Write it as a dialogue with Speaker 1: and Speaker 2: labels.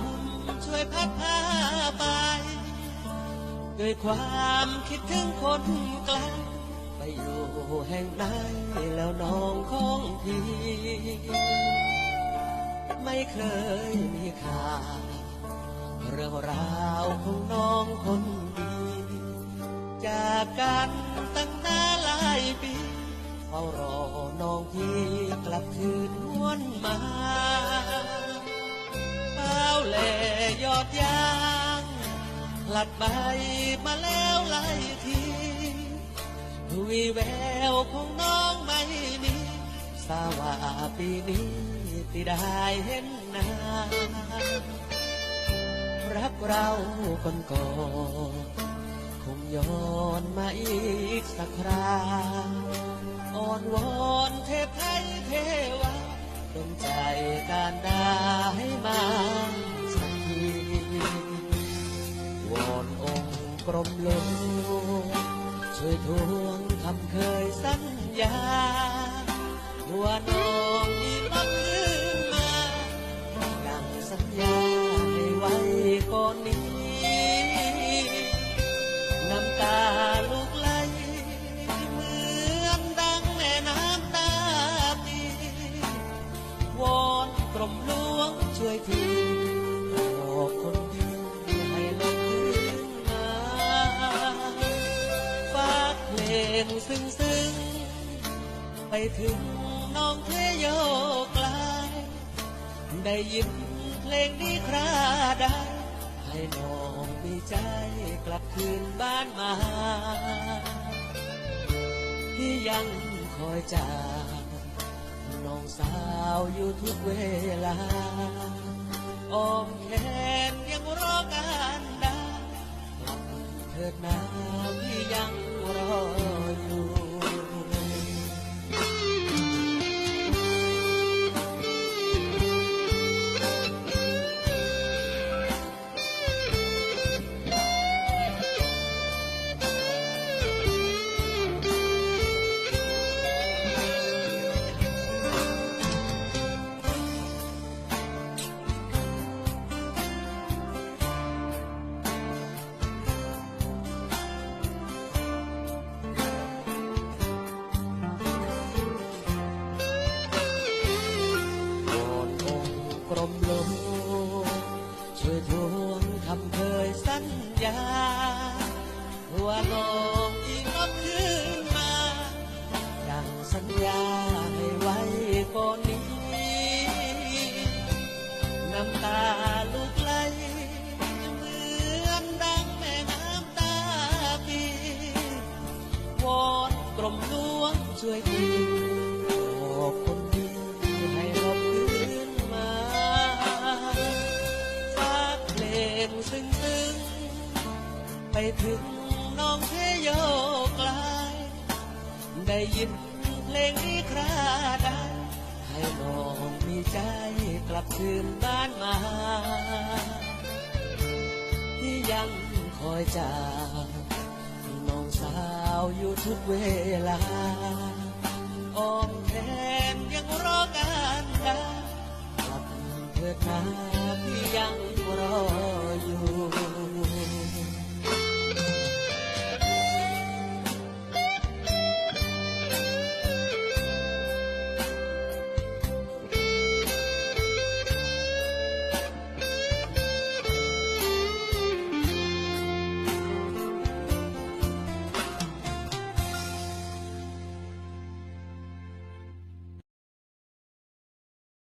Speaker 1: มช่วยพัดพาไป ด้วยความคิดถึงคนไกลไปอยู่แห่งไหนแล้วน้องของพี่ไม่เคยมีข่าวเรื่องราวของน้องคนดีจากกันตั้งนานหลายปีเฝ้ารอน้องพี่กลับคืนวนมา อดยางหลัดใบมาแล้วหลายทีวีแววของน้องไม่มีสาว่าปีนี้ที่ได้เห็นหน้ารักเราคนก่อนคงย้อนมาอีกสักคราอ้อนวอนเทพไทยเทวาดลใจการได้มา กรมหลวงช่วยทวงคำเคยสัญญาว่าน้องมีมาคืน ถึงน้องเทโยกลได้ยินเพลงนี้คราใดให้น้องมีใจกลับคืนบ้านมา ที่ยังคอยจากน้องสาวอยู่ทุกเวลาอ้อมแขนยังรอการได้เถิดนาที่ยัง สัญญาว่าน้องอีกรอบคืนมาดังสัญญาให้ไว้ก่อนนี้ น้ำตาลูกไหลเหมือนดังแม่น้ำตาปีวอนกรมหลวงช่วยที ไปถึงน้องเทโยกลาย ได้ยินเพลงนี้คราดาให้น้องมีใจกลับคืนบ้านมา ที่ยังคอยจากน้องสาวอยู่ทุกเวลาอ้อมแทนยังรอการดากลับเถิดนาที่ยังรออยู่